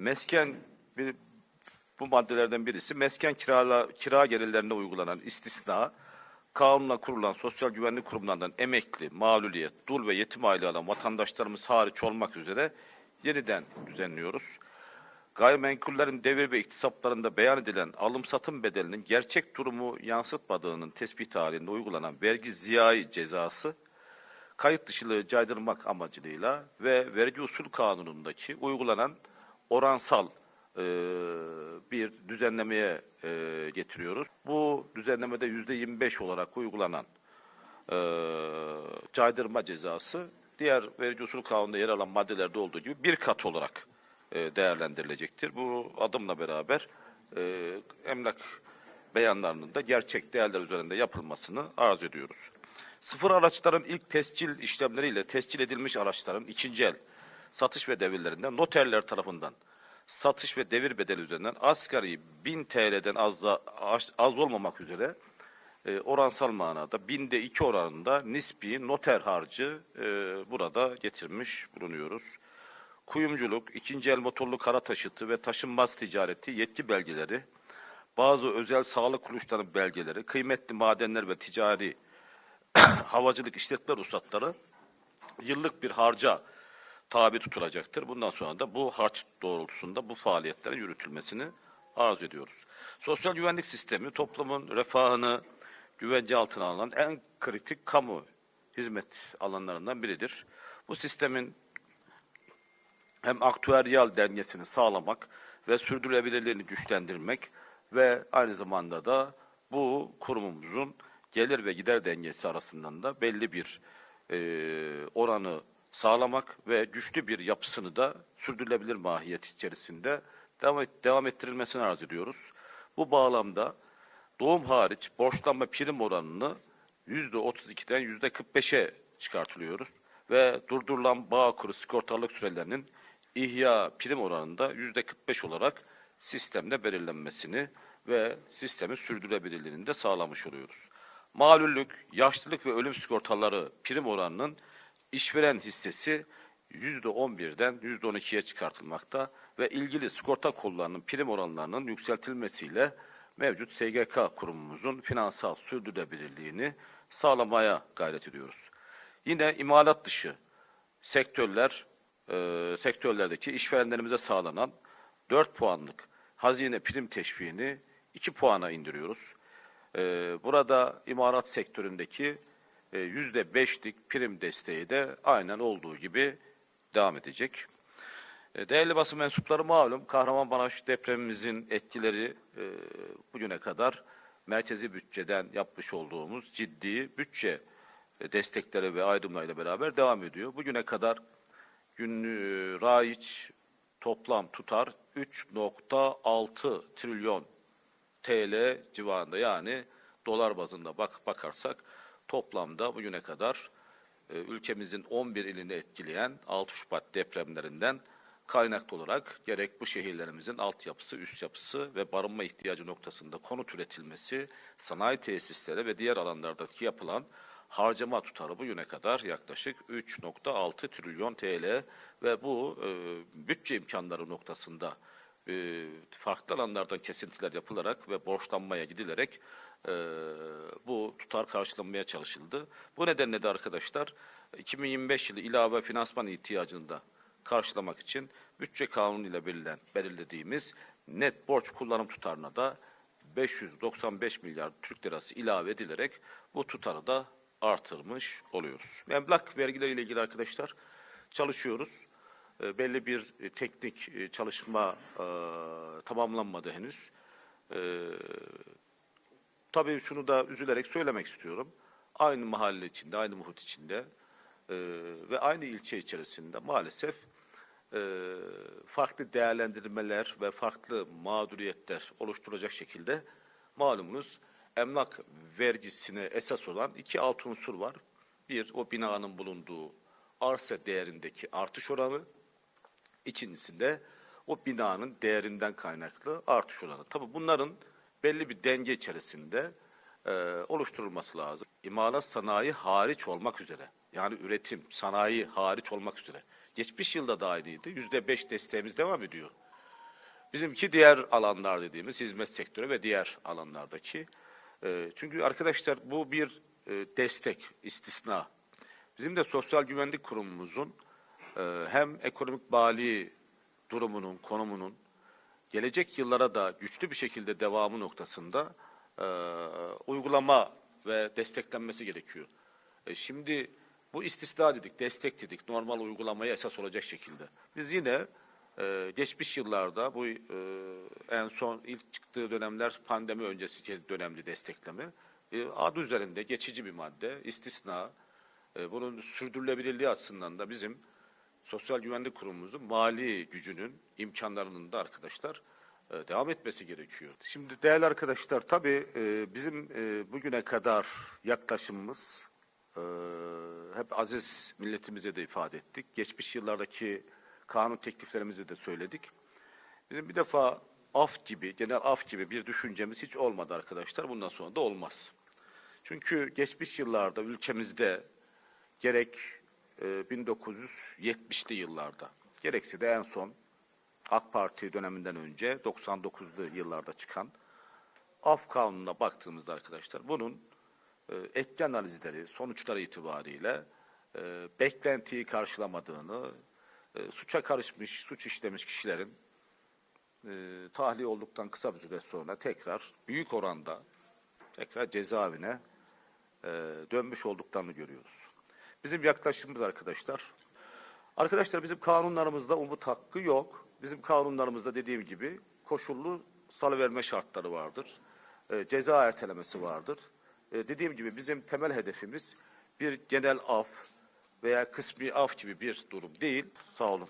Mesken bir, bu maddelerden birisi mesken kirala, kira gelirlerine uygulanan istisna, kanunla kurulan sosyal güvenlik kurumlarından emekli, mağluliyet, dul ve yetim aile alan vatandaşlarımız hariç olmak üzere yeniden düzenliyoruz. Gayrimenkullerin devir ve iktisaplarında beyan edilen alım satım bedelinin gerçek durumu yansıtmadığının tespit halinde uygulanan vergi ziyayi cezası kayıt dışılığı caydırmak amacıyla ve vergi usul kanunundaki uygulanan oransal e, bir düzenlemeye e, getiriyoruz. Bu düzenlemede yüzde 25 olarak uygulanan e, caydırma cezası diğer vergi usul kanununda yer alan maddelerde olduğu gibi bir kat olarak e, değerlendirilecektir. Bu adımla beraber e, emlak beyanlarının da gerçek değerler üzerinde yapılmasını arz ediyoruz. Sıfır araçların ilk tescil işlemleriyle tescil edilmiş araçların ikinci el satış ve devirlerinde noterler tarafından satış ve devir bedeli üzerinden asgari 1000 TL'den az, da, az, az olmamak üzere e, oransal manada binde iki oranında nispi noter harcı e, burada getirmiş bulunuyoruz. Kuyumculuk, ikinci el motorlu kara taşıtı ve taşınmaz ticareti yetki belgeleri, bazı özel sağlık kuruluşlarının belgeleri, kıymetli madenler ve ticari havacılık işletme ruhsatları yıllık bir harca tabi tutulacaktır. Bundan sonra da bu harç doğrultusunda bu faaliyetlerin yürütülmesini arz ediyoruz. Sosyal güvenlik sistemi toplumun refahını güvence altına alan en kritik kamu hizmet alanlarından biridir. Bu sistemin hem aktüeryal dengesini sağlamak ve sürdürülebilirliğini güçlendirmek ve aynı zamanda da bu kurumumuzun gelir ve gider dengesi arasından da belli bir e, oranı sağlamak ve güçlü bir yapısını da sürdürülebilir mahiyet içerisinde devam, et- devam ettirilmesini arz ediyoruz. Bu bağlamda doğum hariç borçlanma prim oranını %32'den %45'e çıkartılıyoruz ve durdurulan bağ kuru sigortalık sürelerinin ihya prim oranında %45 olarak sistemde belirlenmesini ve sistemin sürdürülebilirliğini de sağlamış oluyoruz. Malüllük, yaşlılık ve ölüm sigortaları prim oranının işveren hissesi %11'den %12'ye çıkartılmakta ve ilgili sigorta kollarının prim oranlarının yükseltilmesiyle mevcut SGK kurumumuzun finansal sürdürülebilirliğini sağlamaya gayret ediyoruz. Yine imalat dışı sektörler, e, sektörlerdeki işverenlerimize sağlanan 4 puanlık hazine prim teşviğini 2 puana indiriyoruz. E, burada imalat sektöründeki yüzde beşlik prim desteği de aynen olduğu gibi devam edecek. E, Değerli basın mensupları malum Kahramanmaraş depremimizin etkileri e, bugüne kadar merkezi bütçeden yapmış olduğumuz ciddi bütçe e, destekleri ve aydınlarıyla beraber devam ediyor. Bugüne kadar günlü raiç toplam tutar 3.6 trilyon TL civarında yani dolar bazında bak bakarsak toplamda bugüne kadar e, ülkemizin 11 ilini etkileyen 6 Şubat depremlerinden kaynaklı olarak gerek bu şehirlerimizin altyapısı, üst yapısı ve barınma ihtiyacı noktasında konut üretilmesi, sanayi tesisleri ve diğer alanlardaki yapılan harcama tutarı bugüne kadar yaklaşık 3.6 trilyon TL ve bu e, bütçe imkanları noktasında e, farklı alanlardan kesintiler yapılarak ve borçlanmaya gidilerek e, bu tutar karşılanmaya çalışıldı. Bu nedenle de arkadaşlar 2025 yılı ilave finansman ihtiyacını da karşılamak için bütçe kanunu ile belirlen, belirlediğimiz net borç kullanım tutarına da 595 milyar Türk lirası ilave edilerek bu tutarı da artırmış oluyoruz. Emlak vergileriyle ilgili arkadaşlar çalışıyoruz. E, belli bir e, teknik e, çalışma e, tamamlanmadı henüz. E, tabii şunu da üzülerek söylemek istiyorum. Aynı mahalle içinde, aynı muhit içinde e, ve aynı ilçe içerisinde maalesef e, farklı değerlendirmeler ve farklı mağduriyetler oluşturacak şekilde malumunuz emlak vergisine esas olan iki alt unsur var. Bir, o binanın bulunduğu arsa değerindeki artış oranı. İkincisinde o binanın değerinden kaynaklı artış oranı. Tabii bunların belli bir denge içerisinde e, oluşturulması lazım. İmalat sanayi hariç olmak üzere. Yani üretim, sanayi hariç olmak üzere. Geçmiş yılda da aynıydı. Yüzde beş desteğimiz devam ediyor. Bizimki diğer alanlar dediğimiz hizmet sektörü ve diğer alanlardaki. E, çünkü arkadaşlar bu bir e, destek, istisna. Bizim de Sosyal Güvenlik Kurumumuzun e, hem ekonomik bali durumunun, konumunun gelecek yıllara da güçlü bir şekilde devamı noktasında e, uygulama ve desteklenmesi gerekiyor. E, şimdi bu istisna dedik, destek dedik, normal uygulamaya esas olacak şekilde. Biz yine e, geçmiş yıllarda bu e, en son ilk çıktığı dönemler pandemi öncesi dönemli destekleme e, adı üzerinde geçici bir madde, istisna. E, bunun sürdürülebilirliği açısından da bizim Sosyal Güvenlik Kurumumuzun mali gücünün, imkanlarının da arkadaşlar e, devam etmesi gerekiyor. Şimdi değerli arkadaşlar tabii e, bizim e, bugüne kadar yaklaşımımız hep aziz milletimize de ifade ettik. Geçmiş yıllardaki kanun tekliflerimizi de söyledik. Bizim bir defa af gibi, genel af gibi bir düşüncemiz hiç olmadı arkadaşlar. Bundan sonra da olmaz. Çünkü geçmiş yıllarda ülkemizde gerek e, 1970'li yıllarda gerekse de en son AK Parti döneminden önce 99'lu yıllarda çıkan af kanununa baktığımızda arkadaşlar bunun e, etki analizleri, sonuçları itibariyle e, beklentiyi karşılamadığını, e, suça karışmış, suç işlemiş kişilerin e, tahliye olduktan kısa bir süre sonra tekrar büyük oranda tekrar cezaevine e, dönmüş olduklarını görüyoruz. Bizim yaklaşımımız arkadaşlar, arkadaşlar bizim kanunlarımızda umut hakkı yok. Bizim kanunlarımızda dediğim gibi koşullu salıverme şartları vardır. E, ceza ertelemesi vardır. E, dediğim gibi bizim temel hedefimiz bir genel af veya kısmi af gibi bir durum değil. Sağ olun.